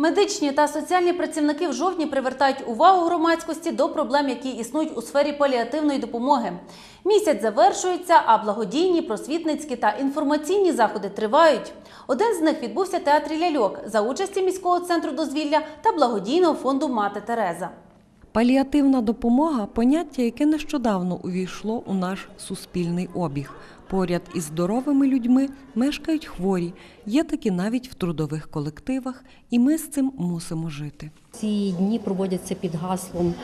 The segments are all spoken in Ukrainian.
Медичні та соціальні працівники в жовтні привертають увагу громадськості до проблем, які існують у сфері паліативної допомоги. Місяць завершується, а благодійні, просвітницькі та інформаційні заходи тривають. Один з них відбувся театрі ляльок за участі міського центру дозвілля та благодійного фонду Мати Тереза. Паліативна допомога поняття, яке нещодавно увійшло у наш суспільний обіг. Поряд із здоровими людьми мешкають хворі, є такі навіть в трудових колективах, і ми з цим мусимо жити. Ці дні проводяться під гаслом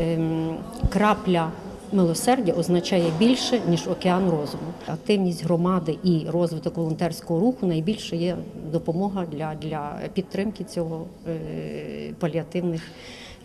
ем, крапля. Милосердя означає більше ніж океан розуму. Активність громади і розвиток волонтерського руху найбільше є допомога для, для підтримки цього е, паліативних.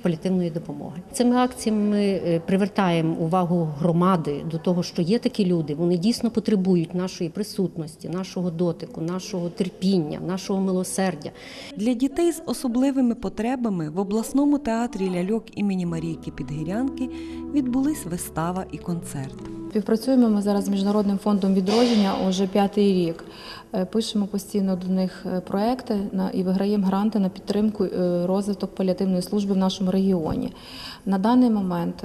Паліативної допомоги цими акціями ми е, привертаємо увагу громади до того, що є такі люди. Вони дійсно потребують нашої присутності, нашого дотику, нашого терпіння, нашого милосердя. Для дітей з особливими потребами в обласному театрі ляльок імені Марійки Підгірянки відбулись вистава і концерт. Співпрацюємо ми зараз з Міжнародним фондом відродження уже п'ятий рік. Е, Пишемо постійно до них е, проекти і виграємо гранти на підтримку е, розвиток паліативної служби в нашому регіоні. На даний момент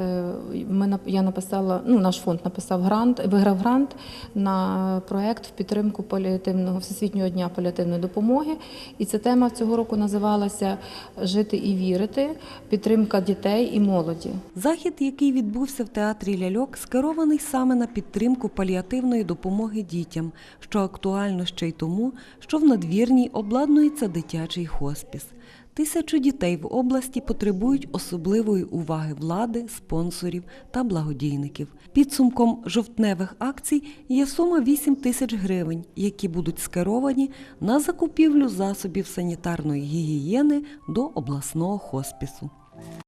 ми я написала, ну наш фонд написав грант, виграв грант на проект в підтримку паліативного всесвітнього дня паліативної допомоги. І ця тема цього року називалася Жити і вірити, підтримка дітей і молоді. Захід, який відбувся в театрі ляльок, скерований саме на підтримку паліативної допомоги дітям, що актуально ще й тому, що в надвірній обладнується дитячий хоспіс. Тисячі дітей в області потребують особливої уваги влади, спонсорів та благодійників. Підсумком жовтневих акцій є сума 8 тисяч гривень, які будуть скеровані на закупівлю засобів санітарної гігієни до обласного хоспісу.